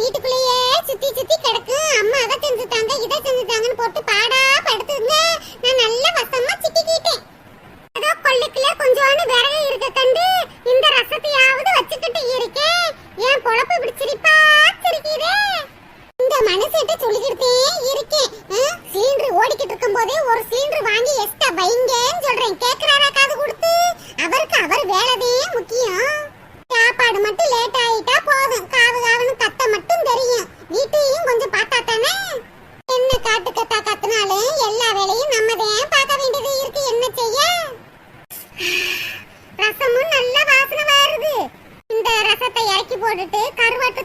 வீட்டுக்குள்ளேயே சுத்தி சுத்தி கிடக்கு அம்மா அதை செஞ்சு இதை செஞ்சுட்டாங்கன்னு போட்டு பாடா. போட்டுட்டு கருவாட்டு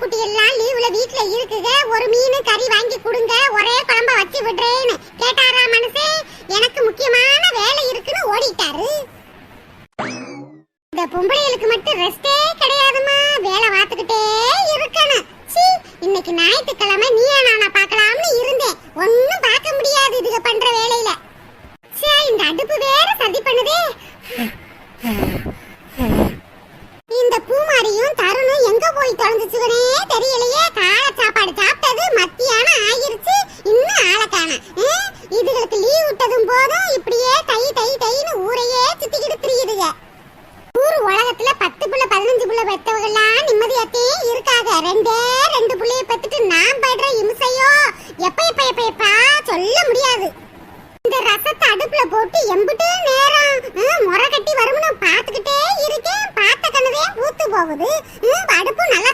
குட்டி எல்லாம் லீவுல வீட்ல இருக்குக ஒரு மீன் கறி வாங்கி கொடுங்க. புள்ள பெத்தவங்கலாம் நிம்மதியாத்தே இருக்காங்க. ரெண்டே ரெண்டு புள்ளைய பெத்துட்டு நான் படுற இம்சையோ? எப்ப எப்ப எப்ப எப்பா? சொல்ல முடியாது. இந்த ரசத்தை அடுப்புல போட்டு எம்பிட்டு நேரம் முறை கட்டி வரும்னு பாத்துக்கிட்டே இருக்கேன். பார்த்த கண்ணவே ஊத்து போகுது. அடுப்பு நல்லா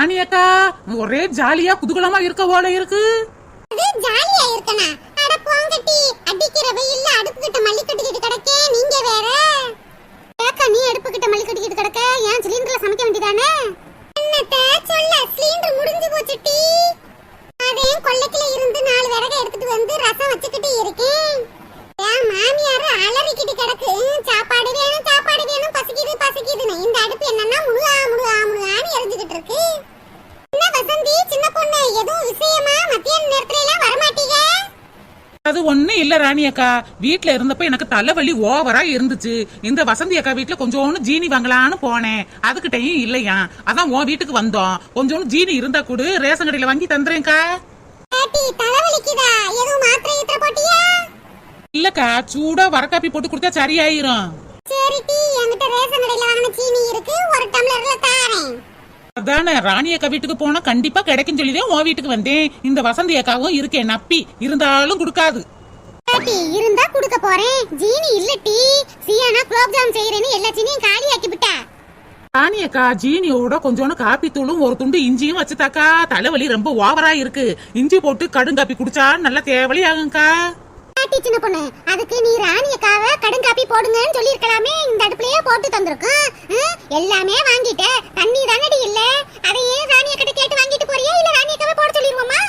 ராணி அக்கா ஒரே ஜாலியா குதூகலமா இருக்க போல இருக்கு. ராணி அக்கா வீட்ல இருந்தப்ப எனக்கு தலைவலி ஓவரா இருந்துச்சு. இந்த வசந்தி அக்கா வீட்ல கொஞ்சோண்டு ஜீனி வாங்கலான்னு போனேன். அதுக்கிட்டையும் இல்லையா? அதான் உன் வீட்டுக்கு வந்தோம். கொஞ்சோண்டு ஜீனி இருந்தா கூட. ரேஷன் கடையில வாங்கி தந்துறேன்க்கா. இல்லக்கா சூடா வரக்காப்பி போட்டு கொடுத்தா சரியாயிரும். அதானே ராணி அக்கா வீட்டுக்கு போனா கண்டிப்பா கிடைக்கும் சொல்லிதான் உன் வீட்டுக்கு வந்தேன். இந்த வசந்தி அக்காவும் இருக்கேன் நப்பி. இருந்தாலும் கொடுக்காது. பாட்டி இருந்தா குடுக்க போறேன். ஜீனி இல்ல டீ. சியானா குலோப் ஜாம் செய்யறேன்னு எல்லா சீனியும் காலி ஆக்கி விட்டா. ராணி அக்கா ஜீனியோட கொஞ்சோண்டு காப்பி தூளும் ஒரு துண்டு இஞ்சியும் வச்சுதாக்கா தலைவலி ரொம்ப ஓவரா இருக்கு. இஞ்சி போட்டு கடுங்காப்பி குடிச்சா நல்லா தேவலி ஆகும்க்கா. சின்ன பொண்ணு அதுக்கு நீ ராணியக்காவ கடுங்காப்பி போடுங்கன்னு சொல்லியிருக்கலாமே. இந்த அடுப்புலயே போட்டு தந்திருக்கும். எல்லாமே வாங்கிட்ட தண்ணி தானடி இல்ல? அதையே ராணிய கிட்ட கேட்டு வாங்கிட்டு போறியா? இல்ல ராணியக்காவே போட சொல்லிருவோமா?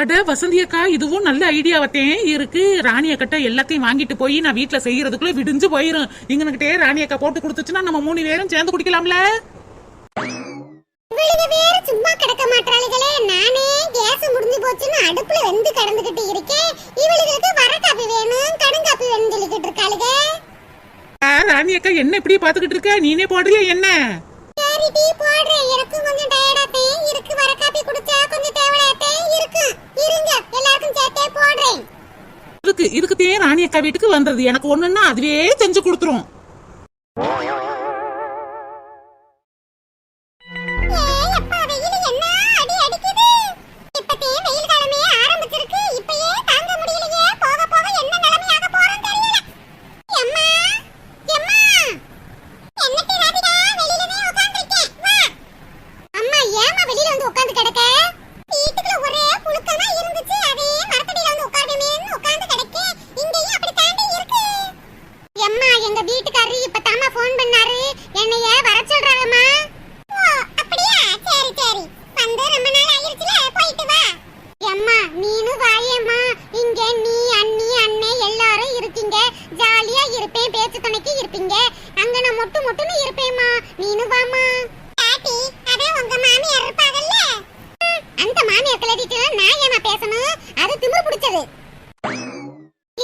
அட வசந்தி அக்கா இதுவும் நல்ல ஐடியாவத்தேன் இருக்கு. ராணி அக்கட்ட எல்லாத்தையும் வாங்கிட்டு போய் நான் வீட்ல செய்யறதுக்குள்ள விடிஞ்சு போயிரும். இங்கனுக்கிட்டே ராணி அக்கா போட்டு கொடுத்துச்சுன்னா நம்ம மூணு பேரும் சேர்ந்து குடிக்கலாம்ல? சும்மா கிடக்க மாட்டாளுகளே நானே கேஸ் முடிஞ்சு போச்சுன்னு அடுப்புல வெந்து கிடந்துகிட்டு இருக்கேன். இவளுகளுக்கு வர காப்பி வேணும் கடுங்காப்பி வேணும் சொல்லிக்கிட்டு இருக்காளுக. ராணி அக்கா என்ன இப்படி பாத்துக்கிட்டு இருக்க? நீனே போடுறியா என்ன? சரி டீ போடுறேன். எனக்கும் கொஞ்சம் டயர்டாத்தே இருக்கு வர காப்பி குடிச்சா கொஞ்சம் தேவையாத்தே இருக்கு. இருங்க எல்லாருக்கும் சேர்த்தே போடுறேன். இதுக்கு தேன் ராணி அக்கா வீட்டுக்கு வந்தது. எனக்கு ஒண்ணுன்னா அதுவே செஞ்சு கொடுத்துரும்.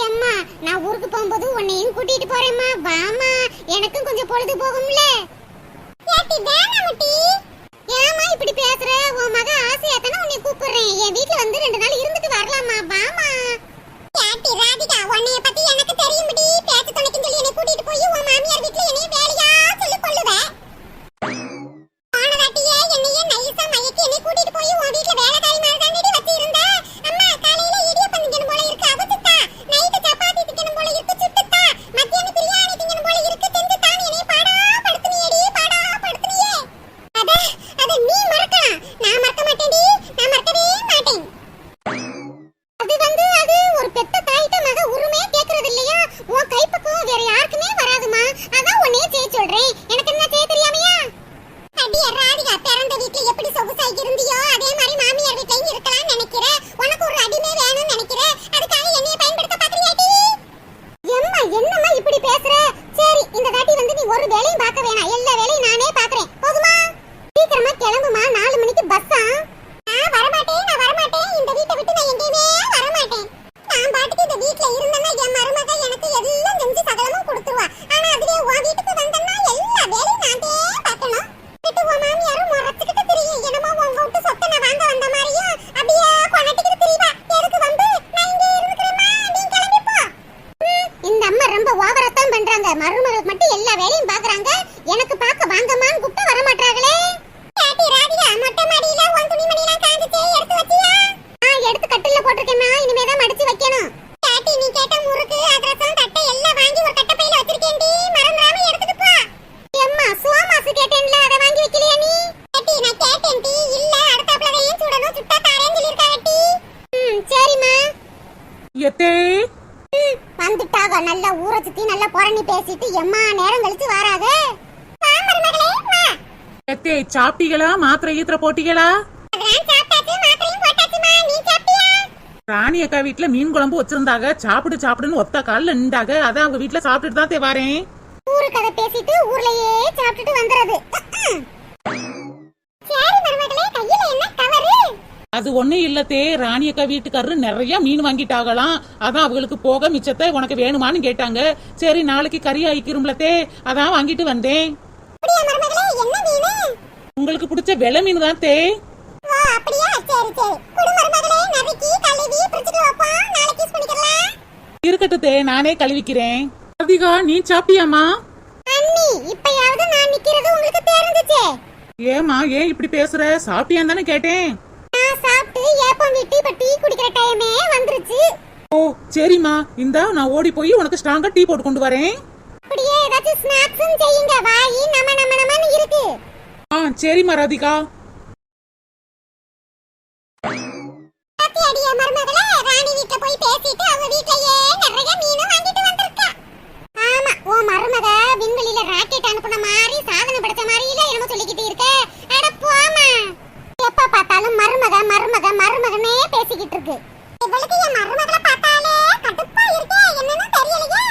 அம்மா நான் ஊருக்கு போகும்போது உன்னையும் கூட்டிட்டு போறேம்மா. வாமா எனக்கும் கொஞ்சம் பொழுது போகும்ல. ஏமா இப்படி பேசுற? உன் மக ஆசையா தானே உன்னை கூப்பிடுறேன். என் வீட்ல வந்து ரெண்டு நாள் இருந்துட்டு வரலாமா? வாமா ராதிகா உன்னைய பத்தி எனக்கு தெரியும் பேச்சு துணைக்குன்னு சொல்லி என்னை கூட்டிட்டு போய் உன் மாமியார் வீட்டுல என்னைய எத்தே? வந்துட்டாக நல்லா ஊற சுத்தி நல்லா புறணி பேசிட்டு எம்மா நேரம் கழிச்சு வராத. வா மருமகளே வா. எத்தே சாப்பிட்டீங்களா மாத்திரை ஈத்திர போட்டீங்களா ராணி அக்கா வீட்ல மீன் குழம்பு வச்சிருந்தாங்க. சாப்பிடு சாப்பிடுன்னு ஒத்த கால்ல நின்றாங்க. அதான் அவங்க வீட்ல சாப்பிட்டுட்டு தான் தே வரேன். ஊரு கதை பேசிட்டு ஊர்லயே சாப்பிட்டுட்டு வந்துறது. அது ஒன்றும் இல்லத்தே ராணியக்கா வீட்டுக்காரரு நிறைய மீன் வாங்கிட்டாகலாம் அதான் அவங்களுக்கு போக மிச்சத்தை உனக்கு வேணுமான்னு கேட்டாங்க. சரி நாளைக்கு கறி ஆயிக்கிறோம்லத்தே அதான் வாங்கிட்டு வந்தேன். உங்களுக்கு பிடிச்ச வெள மீன் தான் தே இருக்கட்டும் தே நானே கழுவிக்கிறேன். அதிகா நீ சாப்பிட்டியாமா ஏமா ஏன் இப்படி பேசுற? சாப்பிட்டியான்னு தானே கேட்டேன். வந்துருச்சு ஓ சரிம்மா. இந்தா நான் ஓடி போய் உனக்கு ஸ்ட்ராங்கா டீ போட்டு கொண்டு வரேன். அப்படியே ஏதாச்சும் ஸ்நாக்ஸும் செய்யுங்க. வாயி நம்ம நம்ம நம்மன்னு இருக்கு. ஆ சரிம்மா ராதிகா. பாத்தியாடிய மருமகளே. ராணி வீட்ல போய் பேசிட்டு அவங்க வீட்லயே நிறைய மீன் வாங்கிட்டு வந்திருக்கா. ஆமா ஓ மருமக விண்வெளியில ராக்கெட் அனுப்புன மாதிரி சாதனை படைச்ச மாதிரி இல்ல என்னமோ சொல்லிக்கிட்டு இருக்க அட போமா எப்ப பார்த்தாலும் மருமக மருமக மருமகனே பேசிக்கிட்டு இருக்கு இவளுக்கு என் மருமகளை பார்த்தாலே கடுப்பா இருக்கே என்னன்னு தெரியலையே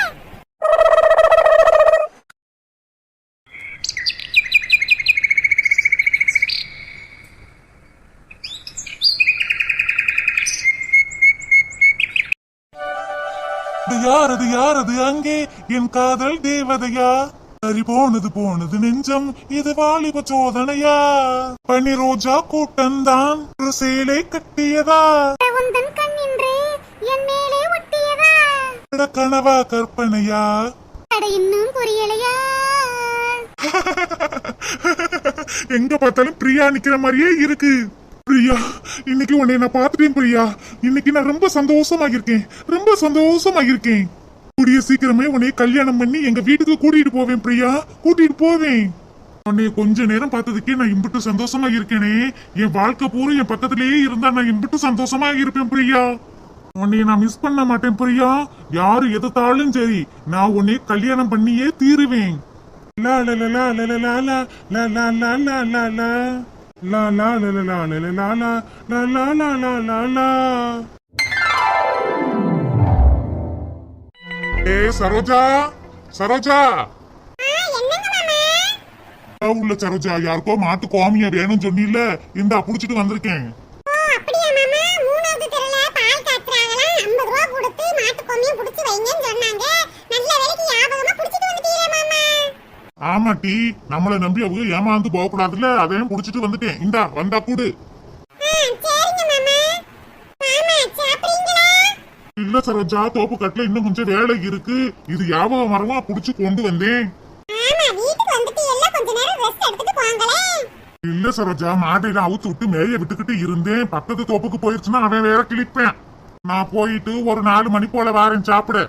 அது யார் அது யார் அது அங்கே என் காதல் தேவதையா? சரி போனது போனது நெஞ்சம் இது வாலிப சோதனையா? பனி ரோஜா கூட்டம்தான் ஒரு சேலை கட்டியதா? கனவா கற்பனையா? இன்னும் புரியலையா? எங்க பார்த்தாலும் பிரியா நிக்கிற மாதிரியே இருக்கு. பிரியா இன்னைக்கு உன்னை நான் பார்த்துட்டேன் பிரியா. இன்னைக்கு நான் ரொம்ப சந்தோஷமா இருக்கேன் ரொம்ப சந்தோஷமா இருக்கேன் கூடிய சீக்கிரமே உன்னை கல்யாணம் பண்ணி எங்க வீட்டுக்கு கூட்டிட்டு போவேன் பிரியா கூட்டிட்டு போவேன் உன்னை கொஞ்ச நேரம் பார்த்ததுக்கே நான் இம்பிட்டு சந்தோஷமா இருக்கேனே என் வாழ்க்கை பூரா என் பக்கத்திலேயே இருந்தா நான் இம்பிட்டு சந்தோஷமா இருப்பேன் பிரியா உன்னை நான் மிஸ் பண்ண மாட்டேன் பிரியா யாரு எதிர்த்தாலும் சரி நான் உன்னை கல்யாணம் பண்ணியே தீருவேன் சரோஜா! சரோஜா! உள்ள சரோஜா யாருக்கோ மாட்டு கோமிய வேணும்னு சொன்னில இந்த புடிச்சிட்டு வந்திருக்கேன். ஆமா டி நம்மள நம்பி அவங்க ஏமாந்து போகக்கூடாதுல அதையும் புடிச்சிட்டு வந்துட்டேன். இந்தா வந்தா கூடு. இல்ல சரோஜா தோப்பு கட்டுல இன்னும் கொஞ்சம் வேலை இருக்கு. இது யாபக மரமா புடிச்சு கொண்டு வந்தேன். இல்ல சரோஜா மாட்டையில அவுத்து விட்டு மேய விட்டுக்கிட்டு இருந்தேன். பக்கத்து தோப்புக்கு போயிருச்சுன்னா அவன் வேற கிழிப்பேன். நான் போயிட்டு ஒரு நாலு மணி போல வாரேன் சாப்பிட.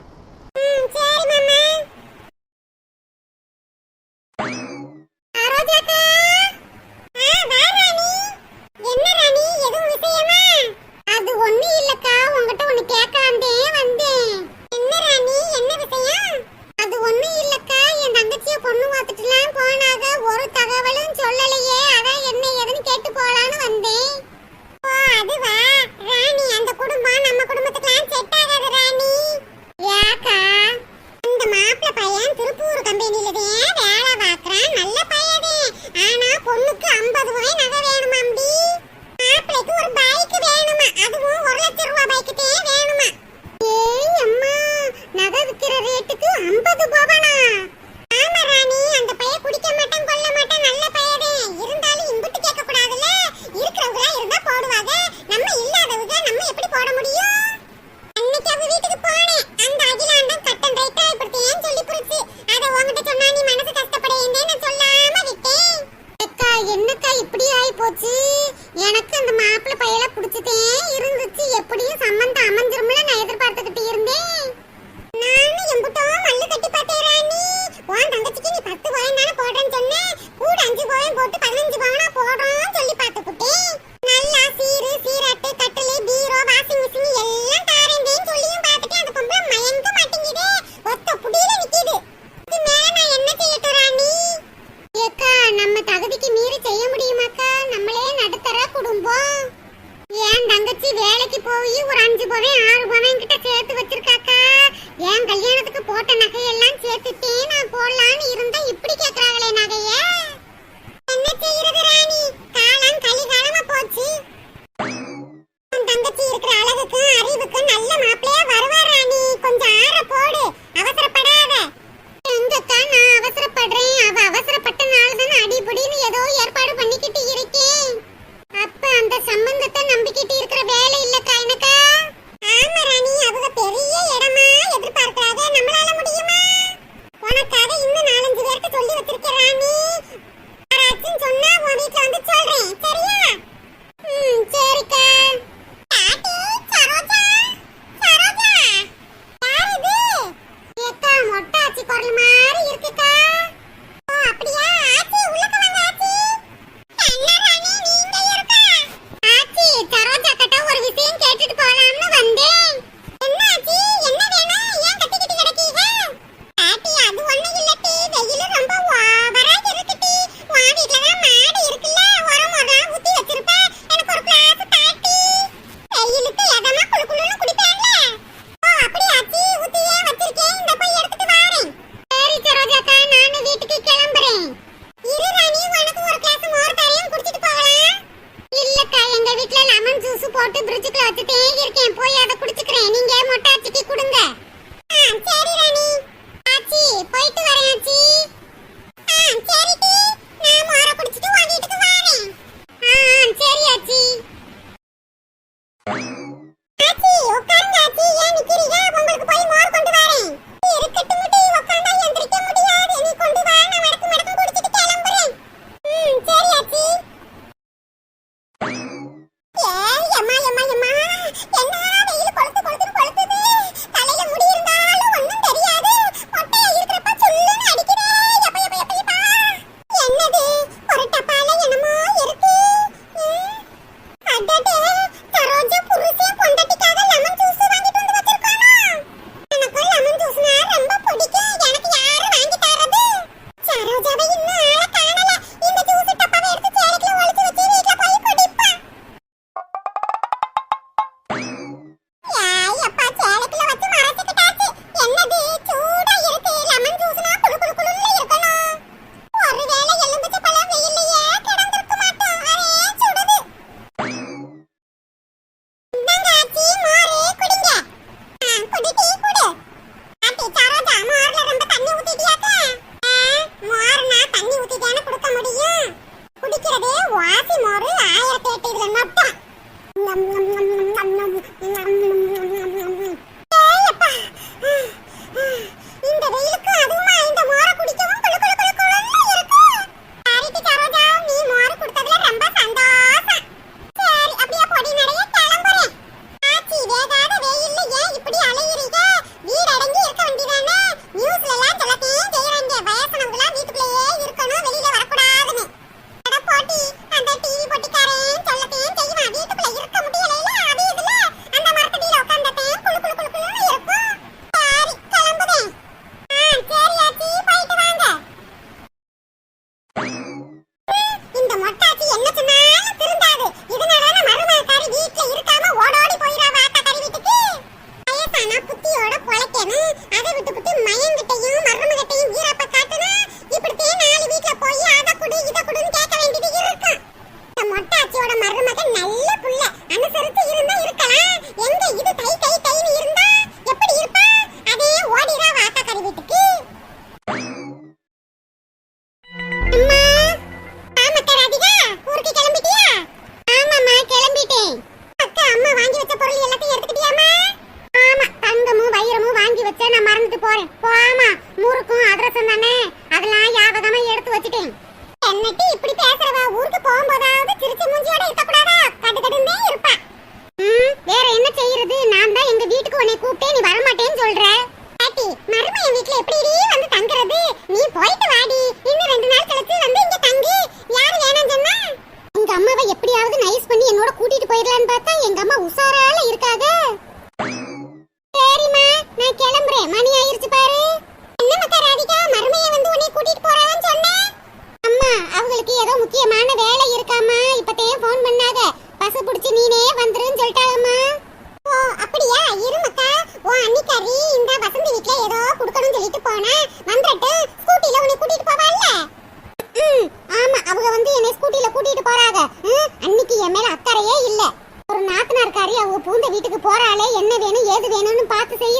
வீட்டுக்கு போறாளே என்ன வேணும் ஏது வேணும்னு பார்த்து செய்ய